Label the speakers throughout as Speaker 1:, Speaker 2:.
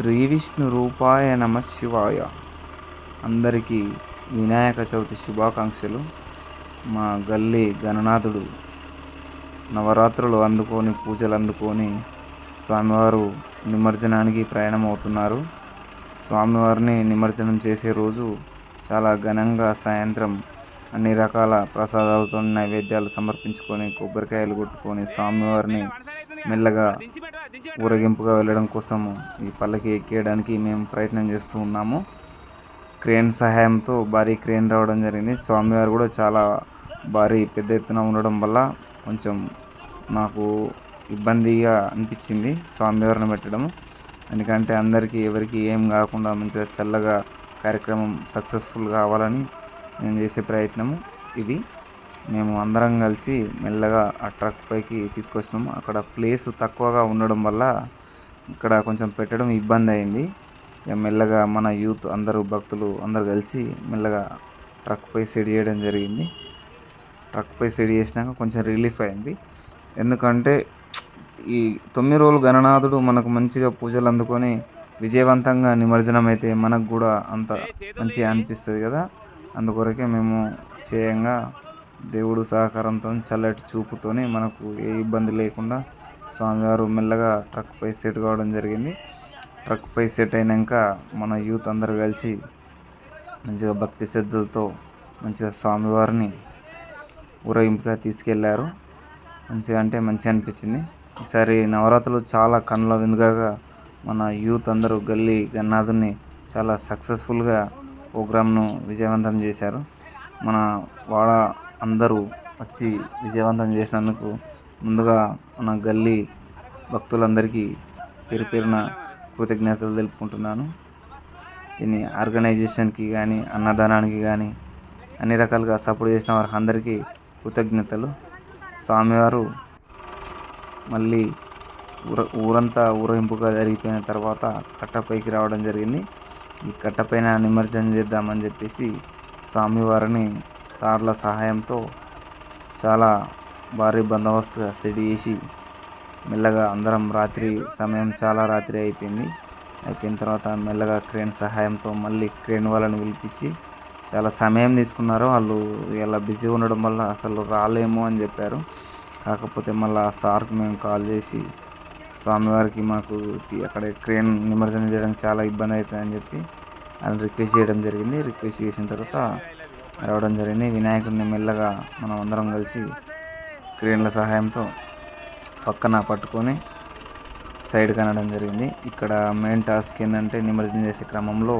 Speaker 1: శ్రీ విష్ణు రూపాయ నమ శివాయ. అందరికీ వినాయక చవితి శుభాకాంక్షలు. మా గల్లీ గణనాథుడు నవరాత్రులు అందుకొని పూజలు అందుకొని స్వామివారు నిమజ్జనానికి ప్రయాణం అవుతున్నారు స్వామివారిని నిమజ్జనం చేసే రోజు చాలా ఘనంగా సాయంత్రం అన్ని రకాల ప్రసాదాలతో నైవేద్యాలు సమర్పించుకొని కొబ్బరికాయలు కొట్టుకొని స్వామివారిని మెల్లగా ఊరేగింపుగా వెళ్ళడం కోసము ఈ పల్లకి ఎక్కేయడానికి మేము ప్రయత్నం చేస్తూ ఉన్నాము. క్రేన్ సహాయంతో భారీ క్రేన్ రావడం జరిగింది. స్వామివారు కూడా చాలా భారీ పెద్ద ఎత్తున ఉండడం వల్ల కొంచెం నాకు ఇబ్బందిగా అనిపించింది స్వామివారిని పెట్టడం ఎందుకంటే అందరికీ ఎవరికి ఏం కాకుండా మంచిగా చల్లగా కార్యక్రమం సక్సెస్ఫుల్ కావాలని నేను చేసే ప్రయత్నము ఇది. మేము అందరం కలిసి మెల్లగా ఆ ట్రక్ పైకి తీసుకొచ్చినాము. అక్కడ ప్లేస్ తక్కువగా ఉండడం వల్ల ఇక్కడ కొంచెం పెట్టడం ఇబ్బంది అయింది. ఇక మెల్లగా మన యూత్ అందరూ భక్తులు అందరు కలిసి మెల్లగా ట్రక్ పై సెడ్ చేయడం జరిగింది. ట్రక్ పై సెడ్ చేసినాక కొంచెం రిలీఫ్ అయింది. ఎందుకంటే ఈ తొమ్మిది రోజులు గణనాథుడు మనకు మంచిగా పూజలు అందుకొని విజయవంతంగా నిమజ్జనం అయితే మనకు కూడా అంత మంచిగా అనిపిస్తుంది కదా. అందుకొరకే మేము చేయంగా దేవుడు సహకారంతో చల్లటి చూపుతోనే మనకు ఏ ఇబ్బంది లేకుండా స్వామివారు మెల్లగా ట్రక్ పై సెట్ కావడం జరిగింది. ట్రక్ పై సెట్ అయినాక మన యూత్ అందరు కలిసి మంచిగా భక్తి శ్రద్ధలతో మంచిగా స్వామివారిని ఊరేగింపుగా తీసుకెళ్ళారు. మంచిగా అంటే మంచిగా అనిపించింది. ఈసారి నవరాత్రులు చాలా కళ్ళ విందుగా మన యూత్ అందరూ గల్లీ గన్నాథుని చాలా సక్సెస్ఫుల్గా ప్రోగ్రామ్ను విజయవంతం చేశారు. మన వాడ అందరూ వచ్చి విజయవంతం చేసినందుకు ముందుగా మన గల్లీ భక్తులందరికీ పేరు పేరున కృతజ్ఞతలు తెలుపుకుంటున్నాను. దీన్ని ఆర్గనైజేషన్కి కానీ అన్నదానానికి కానీ అన్ని రకాలుగా సపోర్ట్ చేసిన వారికి అందరికీ కృతజ్ఞతలు. స్వామివారు మళ్ళీ ఊర ఊరంతా ఊరేగింపుగా జరిగిపోయిన తర్వాత కట్టపైకి రావడం జరిగింది. ఈ కట్టపైన నిమజ్జనం చేద్దామని చెప్పేసి స్వామివారిని తార్ల సహాయంతో చాలా భారీ బందోబస్తుగా సెట్ చేసి మెల్లగా అందరం రాత్రి సమయం చాలా రాత్రి అయిపోయింది. అయిపోయిన తర్వాత మెల్లగా క్రేన్ సహాయంతో మళ్ళీ క్రేన్ వాళ్ళని పిలిపించి చాలా సమయం తీసుకున్నారు. వాళ్ళు ఇలా బిజీ ఉండడం వల్ల అసలు రాలేము అని చెప్పారు. కాకపోతే మళ్ళీ ఆ సార్కి మేము కాల్ చేసి స్వామివారికి మాకు అక్కడ క్రేన్ నిమజ్జనం చేయడానికి చాలా ఇబ్బంది అవుతుందని చెప్పి వాళ్ళని రిక్వెస్ట్ చేయడం జరిగింది. రిక్వెస్ట్ చేసిన తర్వాత రావడం జరిగింది. వినాయకుడిని మెల్లగా మనం అందరం కలిసి క్రేన్ల సహాయంతో పక్కన పట్టుకొని సైడ్ కనడం జరిగింది. ఇక్కడ మెయిన్ టాస్క్ ఏంటంటే నిమజ్జనం చేసే క్రమంలో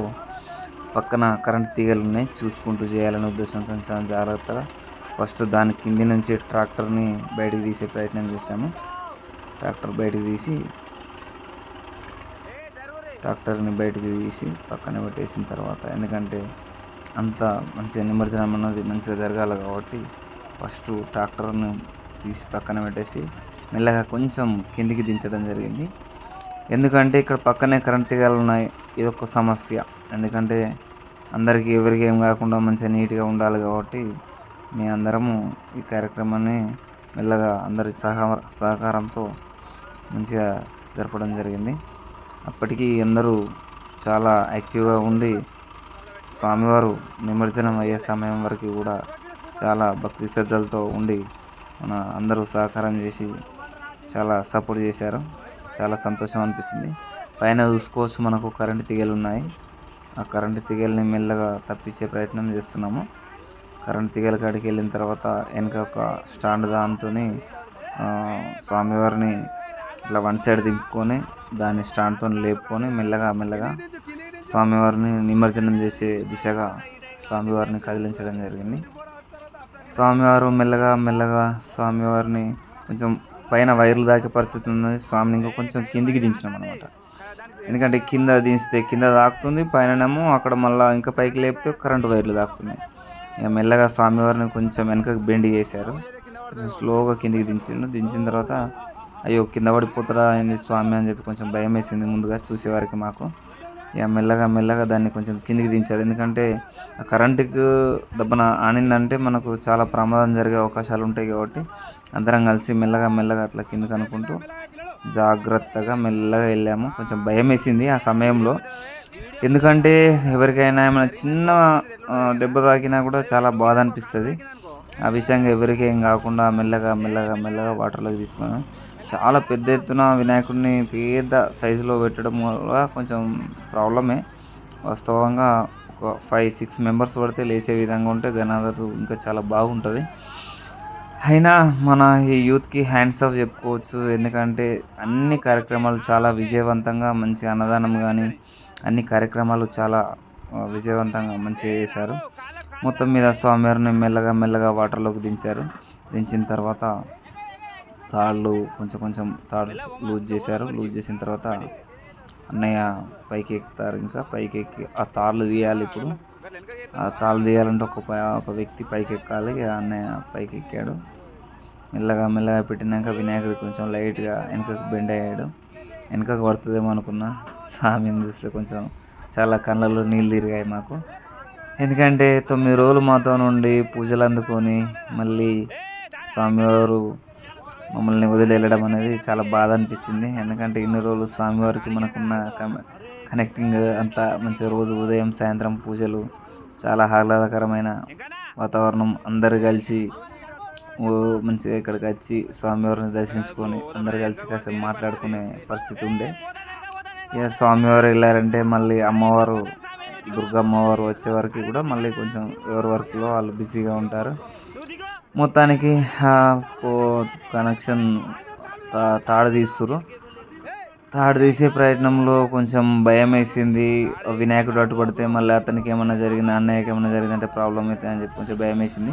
Speaker 1: పక్కన కరెంట్ తీగలు ఉన్నాయి. చూసుకుంటూ చేయాలనే ఉద్దేశంతో చాలా జాగ్రత్తగా ఫస్ట్ దాని కింది నుంచి ట్రాక్టర్ని బయటికి తీసే ప్రయత్నం చేశాము. ట్రాక్టర్ బయటికి తీసి ట్రాక్టర్ని బయటికి తీసి పక్కన పెట్టేసిన తర్వాత ఎందుకంటే అంత మంచిగా నిమజ్జనం అన్నది మంచిగా జరగాలి కాబట్టి ఫస్ట్ ట్రాక్టర్ని తీసి పక్కన పెట్టేసి మెల్లగా కొంచెం కిందికి దించడం జరిగింది. ఎందుకంటే ఇక్కడ పక్కనే కరెంట్ తీగలు ఉన్నాయి. ఇది ఒక సమస్య. ఎందుకంటే అందరికీ ఎవరికి ఏం కాకుండా మంచిగా నీట్గా ఉండాలి కాబట్టి మీ అందరము ఈ కార్యక్రమాన్ని మెల్లగా అందరి సహా సహకారంతో మంచిగా జరపడం జరిగింది. అప్పటికీ అందరూ చాలా యాక్టివ్గా ఉండి స్వామివారు నిమజ్జనం అయ్యే సమయం వరకు కూడా చాలా భక్తి శ్రద్ధలతో ఉండి మన అందరూ సహకారం చేసి చాలా సపోర్ట్ చేశారు. చాలా సంతోషం అనిపించింది. పైన చూసుకోవచ్చు మనకు కరెంటు తీగలు ఉన్నాయి. ఆ కరెంటు తీగల్ని మెల్లగా తప్పించే ప్రయత్నం చేస్తున్నాము. కరెంట్ తీగల కాడికి వెళ్ళిన తర్వాత వెనక ఒక స్టాండ్ దాంతో స్వామివారిని ఇట్లా వన్ సైడ్ దింపుకొని దాన్ని స్టాండ్తో లేపుకొని మెల్లగా మెల్లగా స్వామివారిని నిమజ్జనం చేసే దిశగా స్వామివారిని కదిలించడం జరిగింది. స్వామివారు మెల్లగా మెల్లగా స్వామివారిని కొంచెం పైన వైర్లు దాకే పరిస్థితి ఉంది. స్వామిని ఇంకా కొంచెం కిందికి దించినాం అనమాట ఎందుకంటే కింద దించితే కింద తాకుతుంది పైననేమో అక్కడ మళ్ళీ ఇంకా పైకి లేపితే కరెంటు వైర్లు తాకుతున్నాయి ఇక మెల్లగా స్వామివారిని కొంచెం వెనకకి బెండ్ చేశారు. కొంచెం స్లోగా కిందికి దించిండు. దించిన తర్వాత అయ్యో కింద పడిపోతారా అయింది స్వామి? అని చెప్పి కొంచెం భయం వేసింది ముందుగా చూసేవారికి మాకు. ఇక మెల్లగా మెల్లగా దాన్ని కొంచెం కిందికి దించాలి ఎందుకంటే ఆ కరెంటుకు దెబ్బన ఆనిందంటే మనకు చాలా ప్రమాదం జరిగే అవకాశాలు ఉంటాయి కాబట్టి అందరం కలిసి మెల్లగా మెల్లగా అట్లా కిందకి అనుకుంటూ జాగ్రత్తగా మెల్లగా వెళ్ళాము. కొంచెం భయం వేసింది ఆ సమయంలో. ఎందుకంటే ఎవరికైనా ఏమైనా చిన్న దెబ్బ తాకినా కూడా చాలా బాధ అనిపిస్తుంది. ఆ విషయంగా ఎవరికి ఏం కాకుండా మెల్లగా మెల్లగా మెల్లగా వాటర్లోకి తీసుకున్నాం. చాలా పెద్ద ఎత్తున వినాయకుడిని పెద్ద సైజులో పెట్టడం వల్ల కొంచెం ప్రాబ్లమే. వాస్తవంగా ఒక ఫైవ్ సిక్స్ మెంబర్స్ పడితే లేసే విధంగా ఉంటే గణాధరు ఇంకా చాలా బాగుంటుంది. అయినా మన ఈ యూత్కి హ్యాండ్స్ ఆఫ్ చెప్పుకోవచ్చు. ఎందుకంటే అన్ని కార్యక్రమాలు చాలా విజయవంతంగా మంచి అన్నదానం కానీ అన్ని కార్యక్రమాలు చాలా విజయవంతంగా మంచిగా చేశారు. మొత్తం మీద స్వామివారిని మెల్లగా మెల్లగా వాటర్లోకి దించారు. దించిన తర్వాత తాళ్ళు కొంచెం కొంచెం తాడు లూజ్ చేశారు. లూజ్ చేసిన తర్వాత అన్నయ్య పైకి ఎక్కుతారు ఇంకా. పైకి ఎక్కి ఆ తాళ్ళు తీయాలి ఇప్పుడు. ఆ తాళ్ళు తీయాలంటే ఒక ఒక వ్యక్తి పైకి ఎక్కాలి. ఆ అన్నయ్య పైకి ఎక్కాడు. మెల్లగా మెల్లగా పెట్టినాక వినాయకుడు కొంచెం లైట్గా వెనకకు బెండ్ అయ్యాడు. వెనకకు పడుతుందేమో అనుకున్నా. స్వామిని చూస్తే కొంచెం చాలా కళ్ళల్లో నీళ్ళు తిరిగాయి మాకు. ఎందుకంటే తొమ్మిది రోజులు మాతో నుండి పూజలు అందుకొని మళ్ళీ స్వామివారు మమ్మల్ని వదిలి వెళ్ళడం అనేది చాలా బాధ అనిపించింది ఎందుకంటే ఇన్ని రోజులు స్వామివారికి మనకున్న కనెక్టింగ్ అంతా మంచిగా రోజు ఉదయం సాయంత్రం పూజలు చాలా ఆహ్లాదకరమైన వాతావరణం అందరు కలిసి మంచిగా ఇక్కడికి వచ్చి స్వామివారిని దర్శించుకొని అందరు కలిసి కాసేపు మాట్లాడుకునే పరిస్థితి ఉండే. ఇక స్వామివారు వెళ్ళారంటే మళ్ళీ అమ్మవారు దుర్గమ్మవారు వచ్చే వరకు కూడా మళ్ళీ కొంచెం ఎవరి వర్క్లో వాళ్ళు బిజీగా ఉంటారు. మొత్తానికి కనెక్షన్ తాడు తీస్తురు తాడు తీసే ప్రయత్నంలో కొంచెం భయం వేసింది. వినాయకుడు అటు పడితే మళ్ళీ అతనికి ఏమన్నా జరిగింది అన్నయ్యకి ఏమన్నా జరిగిందంటే ప్రాబ్లం అవుతుంది అని చెప్పి కొంచెం భయం వేసింది.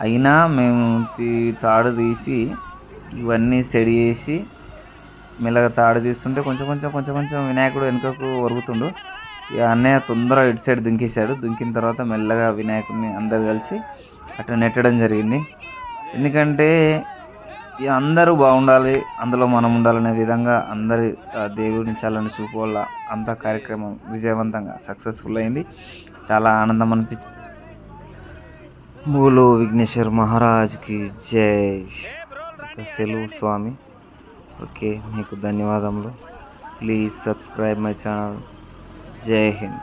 Speaker 1: అయినా మేము తీ- తాడు తీసి ఇవన్నీ సెడి చేసి మెల్లగా తాడు తీస్తుంటే కొంచెం కొంచెం కొంచెం కొంచెం వినాయకుడు వెనుకకు ఒరుగుతుండు. ఇక అన్నయ్య తొందరగా ఇటు సైడ్ దుంకేశాడు. దుంకిన తర్వాత మెల్లగా వినాయకుడిని అందరు కలిసి అట్లా నెట్టడం జరిగింది. ఎందుకంటే ఇక అందరూ బాగుండాలి అందులో మనం ఉండాలనే విధంగా అందరి ఆ, దేవుడిని చల్లని చూపు వల్ల అంత కార్యక్రమం విజయవంతంగా సక్సెస్ఫుల్ అయింది. చాలా ఆనందం అనిపించింది. మూలు విఘ్నేశ్వర్ మహారాజ్కి జై. సెలవు స్వామి. ఓకే మీకు ధన్యవాదములు. Please subscribe my channel. Jai Hind